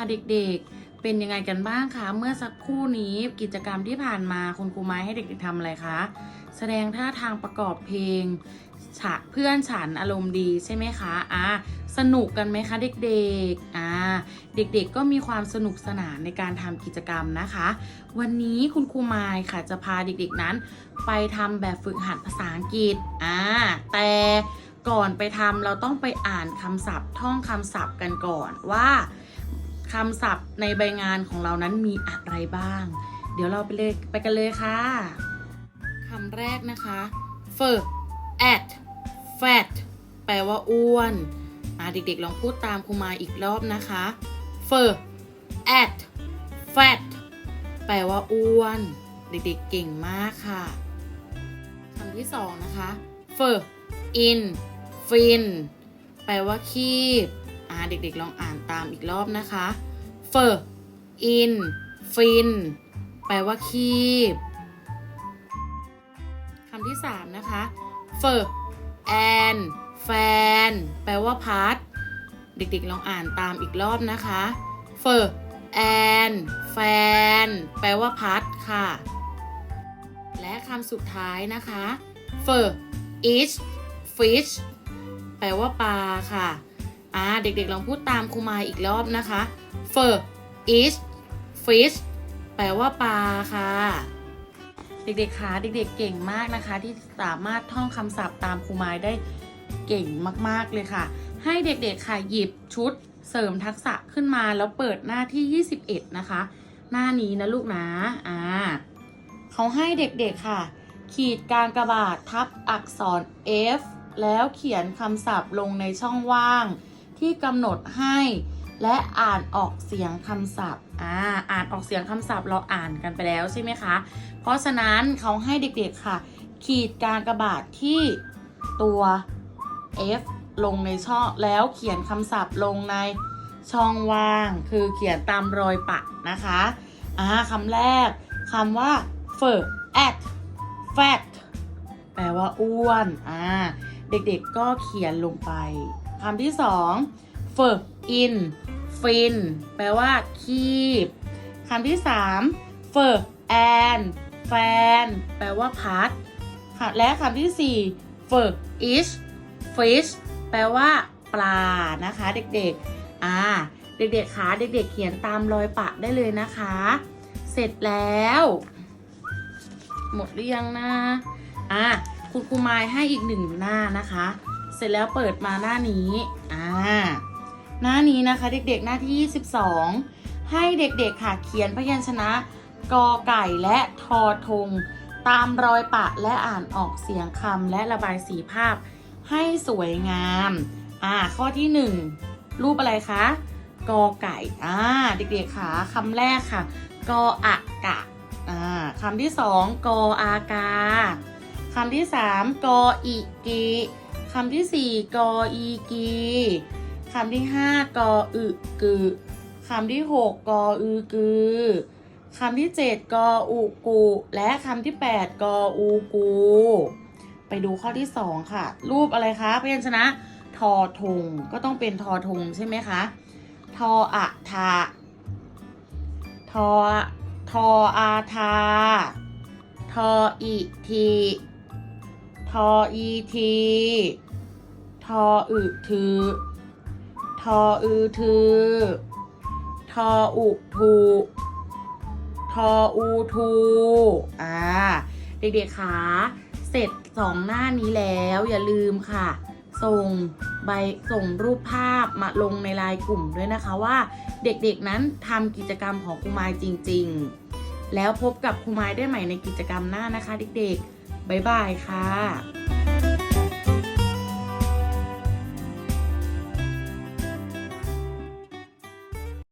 ค่ะเด็กๆ เป็นยังไงกันบ้างคะ เมื่อสักครู่นี้กิจกรรมที่ผ่านมาคุณครูไม้ให้เด็กๆทำอะไรคะ แสดงท่าทางประกอบเพลงฉะเพื่อนฉันอารมณ์ดีใช่ไหมคะอ่าสนุกกันไหมคะเด็กๆอ่าเด็กๆก็มีความสนุกสนานในการทำกิจกรรมนะคะ วันนี้คุณครูไม้ค่ะจะพาเด็กๆนั้น ไปทำแบบฝึกหัดภาษาอังกฤษอ่าแต่ก่อนไปทำเราต้องไปอ่านคำศัพท์ ท่องคำศัพท์กันก่อนว่า คำศัพท์ในใบงานของเรานั้นมีอะไรบ้าง เดี๋ยวเราไปเลยไปกันเลยค่ะคำแรกนะคะ f at fat แปลว่าอ้วนอ่าเด็กๆลองพูดตามครูมาอีกรอบนะคะ f at fat แปลว่าอ้วน เด็กๆเก่งมากค่ะคำที่สองนะคะ f in fin แปลว่าคีบ อ่าเด็กๆลองอ่านตามอีกรอบนะคะ f in fin แปลว่าคีบคำที่สามนะคะ f and fan แปลว่าพัด เด็กๆลองอ่านตามอีกรอบนะคะ f and fan แปลว่าพัดค่ะ และคำสุดท้ายนะคะ f is fish แปลว่าปลาค่ะ เด็กๆลองพูดตามครูมาอีกรอบนะคะ f is fish แปลว่าปลาค่ะ เด็กๆคะเด็กๆเก่งมากนะคะ ที่สามารถท่องคำศัพท์ตามครูไมายได้เก่งมากๆเลยค่ะ ให้เด็กๆค่ะหยิบชุดเสริมทักษะขึ้นมาแล้วเปิดหน้าที่ 21 นะคะ หน้านี้นะลูกนะอ่าเขาให้เด็กๆค่ะ ขีดกากระบาททับอักษร F แล้วเขียนคำศัพท์ลงในช่องว่าง ที่กำหนดให้ และอ่านออกเสียงคำศัพท์อ่าอ่านออกเสียงคำศัพท์เราอ่านกันไปแล้วใช่ไหมคะ เพราะฉะนั้นเขาให้เด็กๆค่ะ ขีดกากบาทที่ตัว F ลงในช่องแล้วเขียนคำศัพท์ลงในช่องว่าง คือเขียนตามรอยปะนะคะอ่าคำแรกคำว่า f at fat แปลว่าอ้วนอ่าเด็กๆก็เขียนลงไป คำที่สอง f in fin แปลว่า คีบคำที่สาม f and fan แปลว่าพัดและคำที่สี่ f ish fish แปลว่า ปลานะคะ เด็กๆ อ่า เด็กๆคะเด็กๆ เขียนตามรอยปะได้เลยนะคะ เสร็จแล้ว หมดหรือยังนะ อะคุณครูไมายให้อีกหนึ่งหน้านะคะ เสร็จแล้วเปิดมาหน้านี้ อ่า หน้านี้นะคะเด็กๆหน้าที่ 22 ให้เด็กๆค่ะเขียนพยัญชนะกอไก่และทอทง ตามรอยปะและอ่านออกเสียงคำและระบายสีภาพให้สวยงาม อ่า ข้อที่หนึ่งรูปอะไรคะ กอไก่ อ่า เด็กๆค่ะคำแรกค่ะ กออะกะ อ่าคำที่สองกออากาคำที่สามกออิกี คำที่สี่กออีกีคำที่ห้ากออึกึคำที่หกกออือกือคำที่เจ็ดกออุกู และคำที่แปดกออูกู ไปดูข้อที่สองค่ะ รูปอะไรคะพยัญชนะทอทงก็ต้องเป็นทอทงใช่ไหมคะทออะทาทอทออาทาทออีที ทออีที ทออึถือ ทออือถือ ทออุทูทออูทูอ่า เด็กๆคะเสร็จสองหน้านี้แล้วอย่าลืมค่ะ ส่งใบส่งรูปภาพมาลงในไลน์กลุ่มด้วยนะคะว่า เด็กๆนั้นทำกิจกรรมของครูไมายจริง ๆ แล้วพบกับครูไมายได้ใหม่ในกิจกรรมหน้านะคะ เด็กๆ บ๊ายบายค่ะ